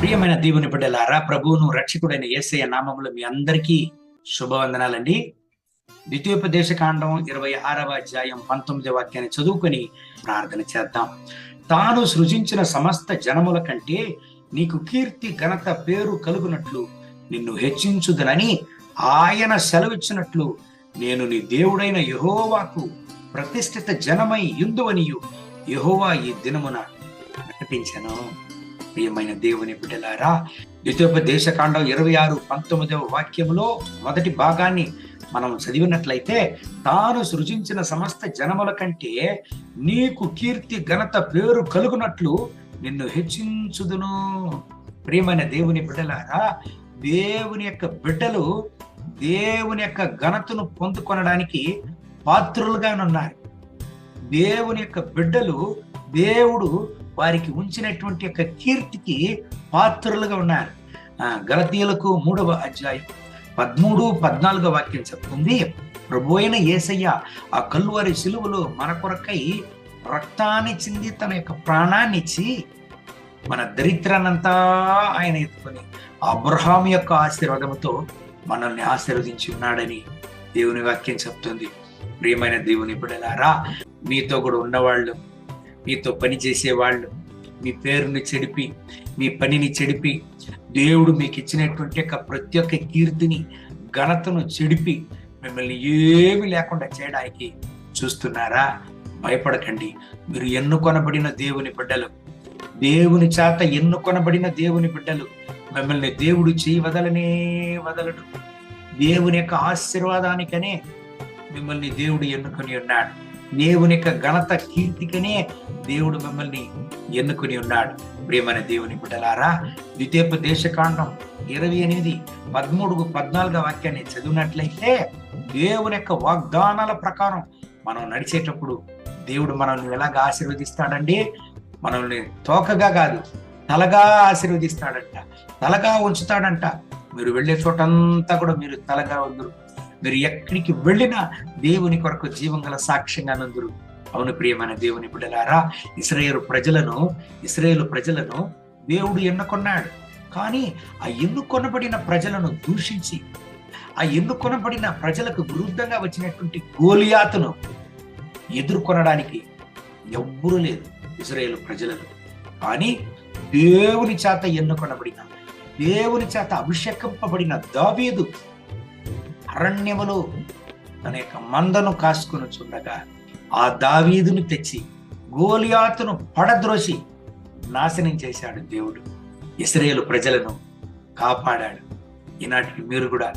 ప్రియమైన దేవుని బిడ్డలారా ప్రభువును రక్షకుడైన యేసయ్య నామములు మీ అందరికీ శుభవందనాలండి. ద్వితీయోపదేశ కాండం ఇరవై ఆరవ అధ్యాయం పంతొమ్మిదవ వాక్యాన్ని చదువుకొని ప్రార్థన చేద్దాం. తాను సృజించిన సమస్త జనముల కంటే నీకు కీర్తి ఘనత పేరు కలుగునట్లు నిన్ను హెచ్చించుదనని ఆయన సెలవిచ్చినట్లు నేను నీ దేవుడైన యహోవాకు ప్రతిష్ఠిత జనమై యుందువనియు యహోవా ఈ దినమున ప్రకటించను. ప్రియమైన దేవుని బిడ్డలారా ద్వితీయోపదేశ దేశకాండం ఇరవై ఆరు పంతొమ్మిదవ వాక్యములో మొదటి భాగాన్ని మనం చదివినట్లయితే తాను సృజించిన సమస్త జనముల కంటే నీకు కీర్తి ఘనత పేరు కలుగునట్లు నిన్ను హెచ్చించుదును. ప్రియమైన దేవుని బిడ్డలారా దేవుని యొక్క బిడ్డలు దేవుని యొక్క ఘనతను పొందుకొనడానికి పాత్రులుగా ఉన్నారు దేవుని యొక్క బిడ్డలు దేవుడు వారికి ఉంచినటువంటి యొక్క కీర్తికి పాత్రులుగా ఉన్నారు. ఆ గలతీయులకు మూడవ అధ్యాయం పదమూడు పద్నాలుగో వాక్యం చెప్తుంది ప్రభు అయిన ఏసయ్య ఆ కల్లువారి సిలువలో మన కొరకై రక్తాన్ని చింది తన యొక్క ప్రాణాన్ని ఇచ్చి మన దరిద్రానంతా ఆయన ఎత్తుకొని అబ్రహాం యొక్క ఆశీర్వాదంతో మనల్ని ఆశీర్వదించి ఉన్నాడని దేవుని వాక్యం చెప్తుంది. ప్రియమైన దేవుని బిడ్డలారా మీతో కూడా ఉన్నవాళ్ళు మీతో పని చేసేవాళ్ళు మీ పేరుని చెడిపి మీ పనిని చెడిపి దేవుడు మీకు ఇచ్చినటువంటి యొక్క ప్రతి ఒక్క కీర్తిని ఘనతను చెడిపి మిమ్మల్ని ఏమి లేకుండా చేయడానికి చూస్తున్నారా? భయపడకండి. మీరు ఎన్నుకొనబడిన దేవుని బిడ్డలు. దేవుని చేత ఎన్నుకొనబడిన దేవుని బిడ్డలు. మిమ్మల్ని దేవుడు చేయి వదలనే వదలడు. దేవుని యొక్క ఆశీర్వాదానికనే మిమ్మల్ని దేవుడు ఎన్నుకొని ఉన్నాడు. దేవుని యొక్క ఘనత కీర్తికనే దేవుడు మిమ్మల్ని ఎన్నుకుని ఉన్నాడు. ప్రేమైన దేవుని బిడ్డలారా ద్వితీయోపదేశ దేశకాండం ఇరవై ఎనిమిది పదమూడు పద్నాలుగో వాక్యాన్ని చదివినట్లయితే దేవుని యొక్క వాగ్దానాల ప్రకారం మనం నడిచేటప్పుడు దేవుడు మనల్ని ఎలాగ ఆశీర్వదిస్తాడండి? మనల్ని తోకగా కాదు తలగా ఆశీర్వదిస్తాడంట తలగా ఉంచుతాడంట. మీరు వెళ్ళే చోటంతా కూడా మీరు తలగా ఉందరు. మీరు ఎక్కడికి వెళ్ళినా దేవుని కొరకు జీవం గల సాక్ష్యంగా నందురు. అవును ప్రియమైన దేవుని బిడ్డలారా ఇస్రాయేలు ప్రజలను ఇస్రాయేలు ప్రజలను దేవుడు ఎన్నుకొన్నాడు. కానీ ఆ ఎన్నుకొనబడిన ప్రజలను దూషించి ఆ ఎన్నుకొనబడిన ప్రజలకు విరుద్ధంగా వచ్చినటువంటి గోలియాతును ఎదుర్కొనడానికి ఎవ్వరూ లేదు ఇజ్రాయేల్ ప్రజలను. కానీ దేవుని చేత ఎన్నుకొనబడిన దేవుని చేత అభిషేకింపబడిన దావీదు అరణ్యములో తన యొక్క మందను కాసుకొని చూడగా ఆ దావీదును తెచ్చి గోలియాతును పడద్రోసి నాశనం చేశాడు దేవుడు. ఇస్రేలు ప్రజలను కాపాడాడు. ఈనాటికి మీరు కూడా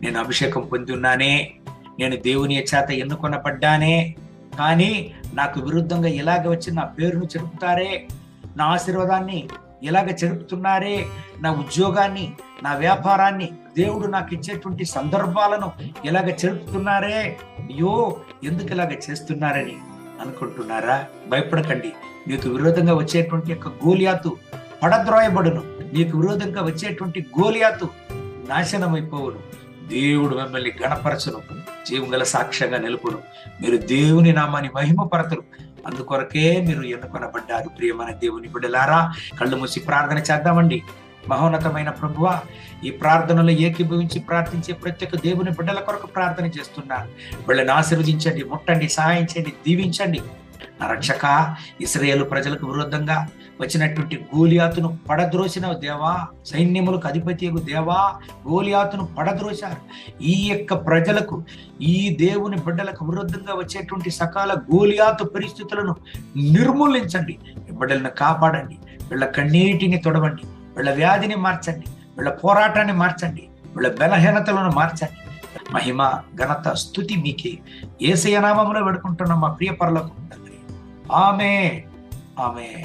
నేను అభిషేకం పొంది ఉన్నానే నేను దేవుని చేత ఎన్నుకొనబడ్డానే కానీ నాకు విరుద్ధంగా ఇలాగ వచ్చి నా పేరును చెరుపుతారే నా ఆశీర్వాదాన్ని ఇలాగ చెరుపుతున్నారే నా ఉద్యోగాన్ని నా వ్యాపారాన్ని దేవుడు నాకు ఇచ్చేటువంటి సందర్భాలను ఇలాగ చెరుపుతున్నారే? అయ్యో ఎందుకు ఇలాగ చేస్తున్నారని అనుకుంటున్నారా? భయపడకండి. నీకు విరోధంగా వచ్చేటువంటి యొక్క గోలియాతు పడద్రోయబడును. నీకు విరోధంగా వచ్చేటువంటి గోలియాతు నాశనమైపోవును. దేవుడు మిమ్మల్ని గణపరచును జీవంగల సాక్ష్యంగా నిలుపును. మీరు దేవుని నామాన్ని మహిమపరతరు అందుకొరకే మీరు ఎన్నుకొనబడ్డారు. ప్రియమైన దేవుని బిడ్డలారా కళ్ళు మూసి ప్రార్థన చేద్దామండి. మహోన్నతమైన ప్రభువ ఈ ప్రార్థనలో ఏకీభవించి ప్రార్థించే ప్రతి ఒక్క దేవుని బిడ్డల కొరకు ప్రార్థన చేస్తున్నారు వీళ్ళని ఆశీర్వదించండి ముట్టండి సహాయం చేయండి దీవించండి. నా రక్షక ఇస్రాయేలు ప్రజలకు విరుద్ధంగా వచ్చినటువంటి గోలియాతును పడద్రోసిన దేవా. సైన్యములకు అధిపతి దేవా గోలియాతును పడద్రోశారు. ఈ యొక్క ప్రజలకు ఈ దేవుని బిడ్డలకు విరుద్ధంగా వచ్చేటువంటి సకాల గోలియాతు పరిస్థితులను నిర్మూలించండి. బిడ్డలను కాపాడండి. వీళ్ళ కన్నీటిని తొడవండి. వీళ్ళ వ్యాధిని మార్చండి వీళ్ళ పోరాటాన్ని మార్చండి వీళ్ళ బలహీనతలను మార్చండి. మహిమ ఘనత స్థుతి మీకే. ఏసయ నామంలో పెడుకుంటున్న మా ప్రియ ఆమె ఆమె